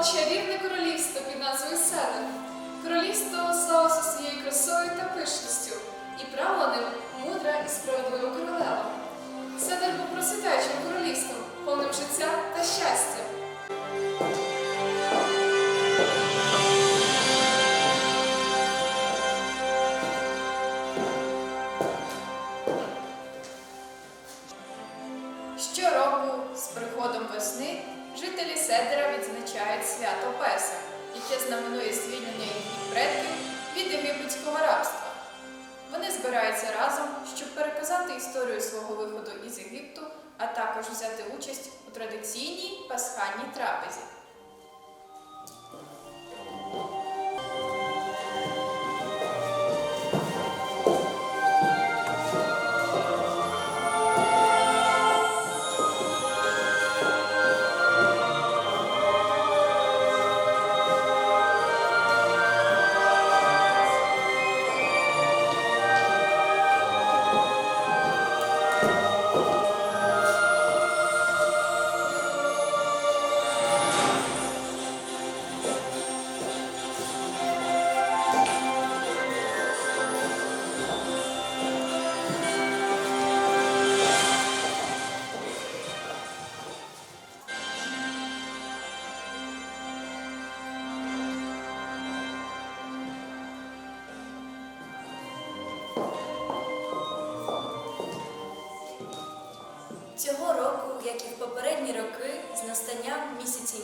було чарівне королівство під назвою Селен. Королівство славилося своєю красою та пишністю і правила ним мудра і справедлива королева. Седер був процвітаючим королівством, повним життя та щастя. Щороку з приходом весни. Жителі Седера відзначають свято Песа, яке знаменує звільнення їхніх предків від єгипетського рабства. Вони збираються разом, щоб переказати історію свого виходу із Єгипту, а також взяти участь у традиційній пасхальній трапезі.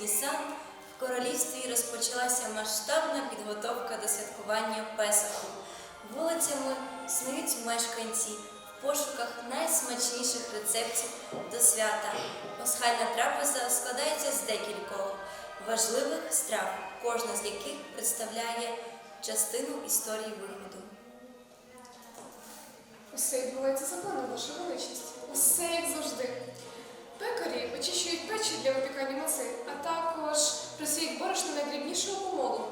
Нісан в королівстві розпочалася масштабна підготовка до святкування Песаху. Вулицями снують мешканці в пошуках найсмачніших рецептів до свята. Пасхальна трапеза складається з декількох важливих страв, кожна з яких представляє частину історії виходу. Усе відбувається за планом, ваша величність. Усе як завжди. Пекарі очищують печі для випікання маси, а також присіють борошно найдрібнішого помолу.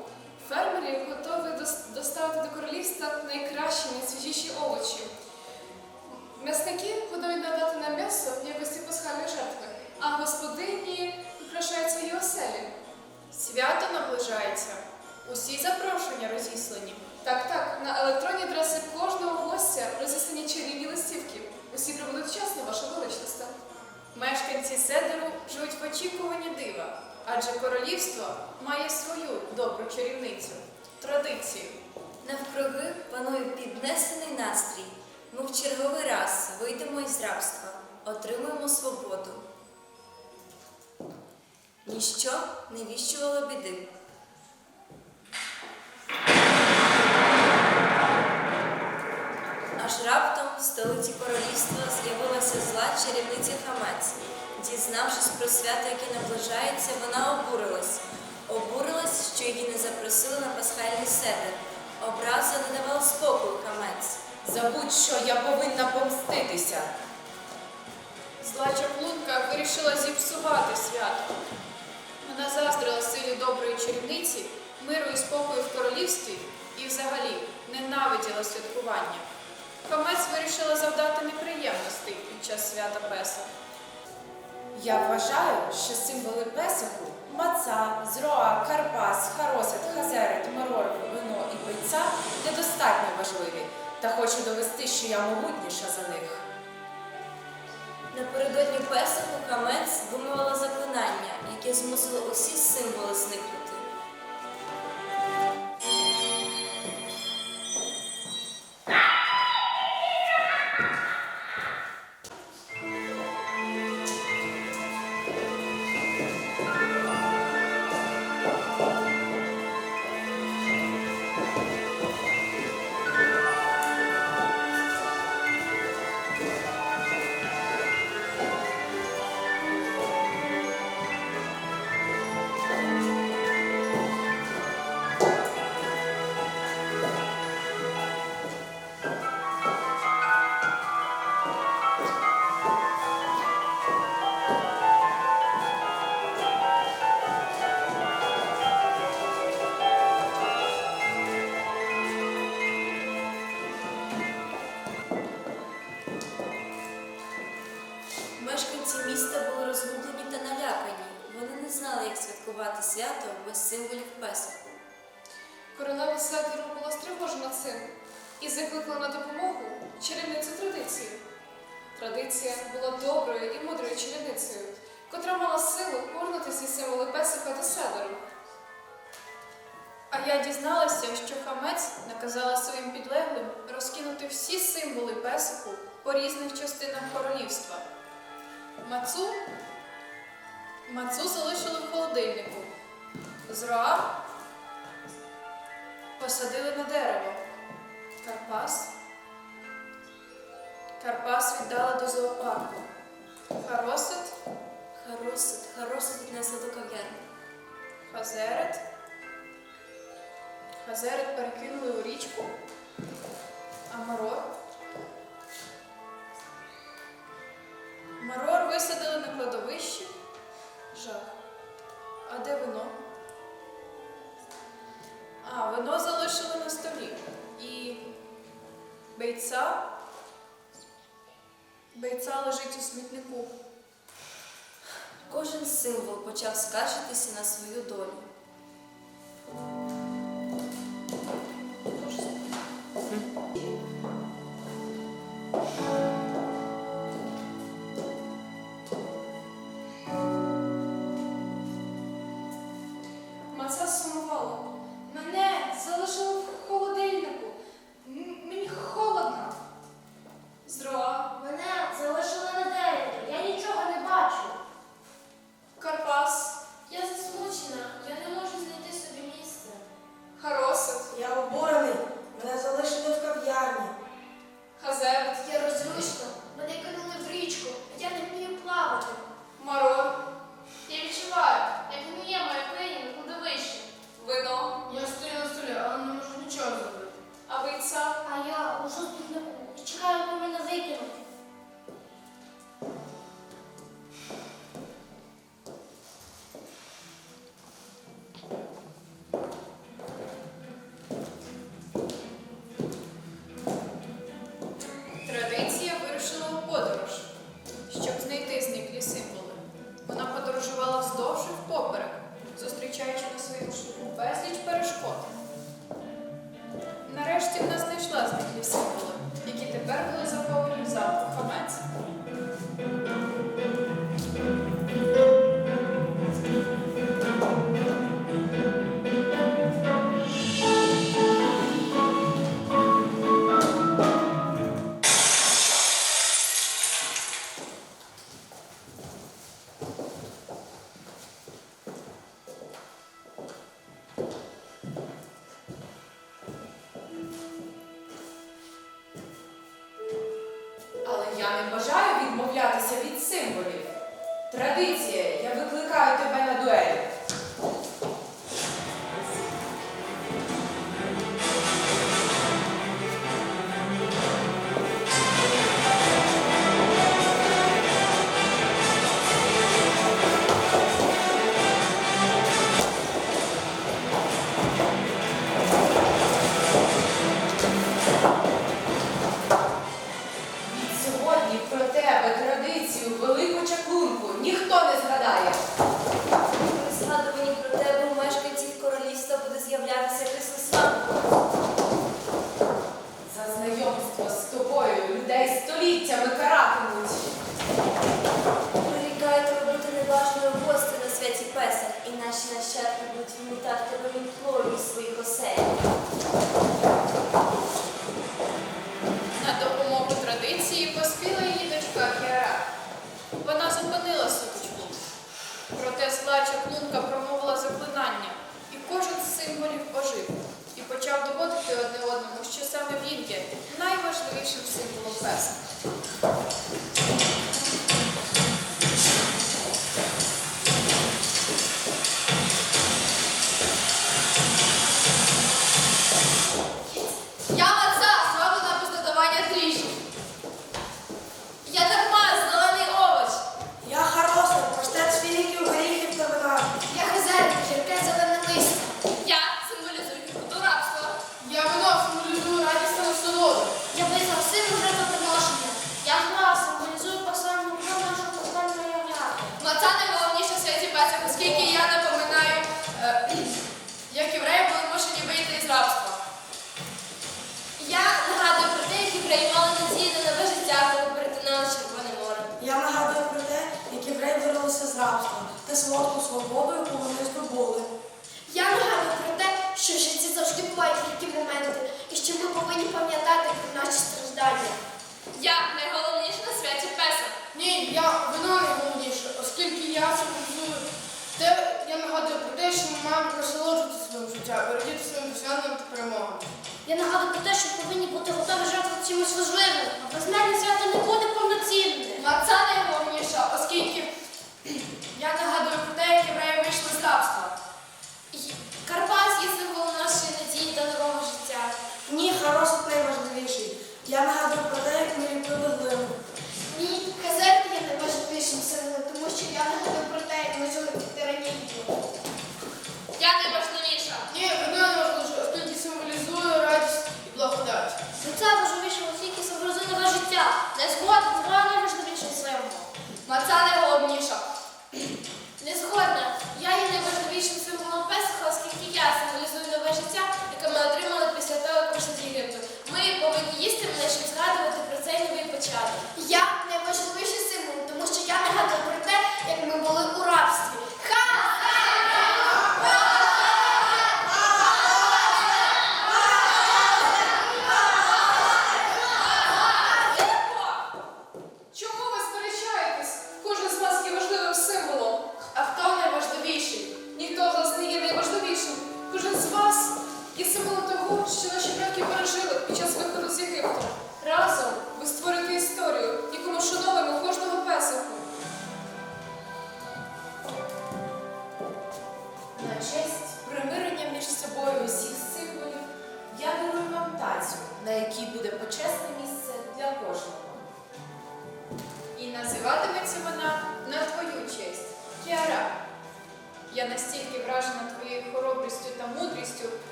Фермери готові доставити до королівства найкращі, найсвіжіші овочі. М'ясники готові надати нам м'ясо в якості пасхальної жертви, а господині прикрашають свої оселі. Свято наближається. Усі запрошення розіслані. Так, так, на електронні адреси кожного гостя розіслані чарівні листівки. Усі прибудуть вчасно, ваша величність. Мешканці Седеру живуть в очікуванні дива, адже королівство має свою добру чарівницю традицію. Навкруги панує піднесений настрій. Ми в черговий раз вийдемо із рабства, отримуємо свободу. Ніщо не віщувало біди. Аж раптом в столиці королівства з'явилася зла чарівниця Хамець. Дізнавшись про свято, яке наближається, вона обурилась. Обурилась, що її не запросили на пасхальний седер. Образа не давала спокою Хамець. Забудь, що я повинна помститися. Зла чаклунка вирішила зіпсувати свято. Вона заздрила силі доброї чарівниці, миру і спокою в королівстві і взагалі ненавиділа святкування. Хамець вирішила завдати неприємностей під час свята Песа. Я вважаю, що символи Песоху маца, зроа, карпас, харосет, хазерет, марор, вино і пильця недостатньо важливі, та хочу довести, що я могутніша за них. Напередодні Песаху Хамець вимовила заклинання, яке змусило усі символи зникнути. і закликала на допомогу чарівницю традиції. Традиція була доброю і мудрою чарівницею, котра мала силу повернути зі символи песика до седору. А я дізналася, що хамець наказала своїм підлеглим розкинути всі символи песику по різних частинах королівства. Мацу Мацу залишили в холодильнику. Зроа посадили на дерево. Карпас. Карпас віддала до зоопарку. Харосит. Харосет. Харосит віднесла до кав'ярні. Хазерет. Хазерет перекинули у річку. Амарор. Марор висадили на кладовищі. Жах. А де вино? А, вино залишилося. яйця лежить у смітнику. Кожен символ почав скаржитися на свою долю. відмовлятися від символів. Традиція, я викликаю тебе на дуель. допомогти одне одному, що саме він є найважливішим символом песни. Людей боролися з рабством та солодку свободу, яку вони здобули. Я нагадую про те, що в житті завжди бувають лікі моменти, і що ми повинні пам'ятати про наші страждання. Я найголовніше на святі Песа. Ні, я вона найголовніша, оскільки я символізую те, я нагадую про те, що ми маємо насолоджуватися своїм життя, радіти своїм досягненням та перемогам. Я нагадую про те, що повинні бути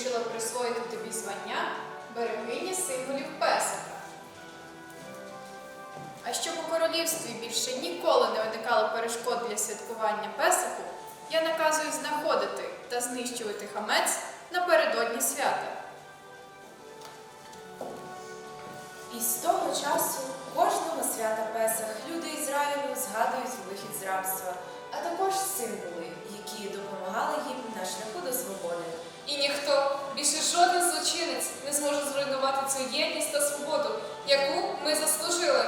вирішила присвоїти тобі звання берегині символів песика. А щоб у королівстві більше ніколи не виникало перешкод для святкування песику, я наказую знаходити та знищувати хамець напередодні свята. І з того часу кожного свята Песах люди Ізраїлю згадують вихід з рабства, а також символи. Більше жоден злочинець не зможе зруйнувати цю єдність та свободу, яку ми заслужили.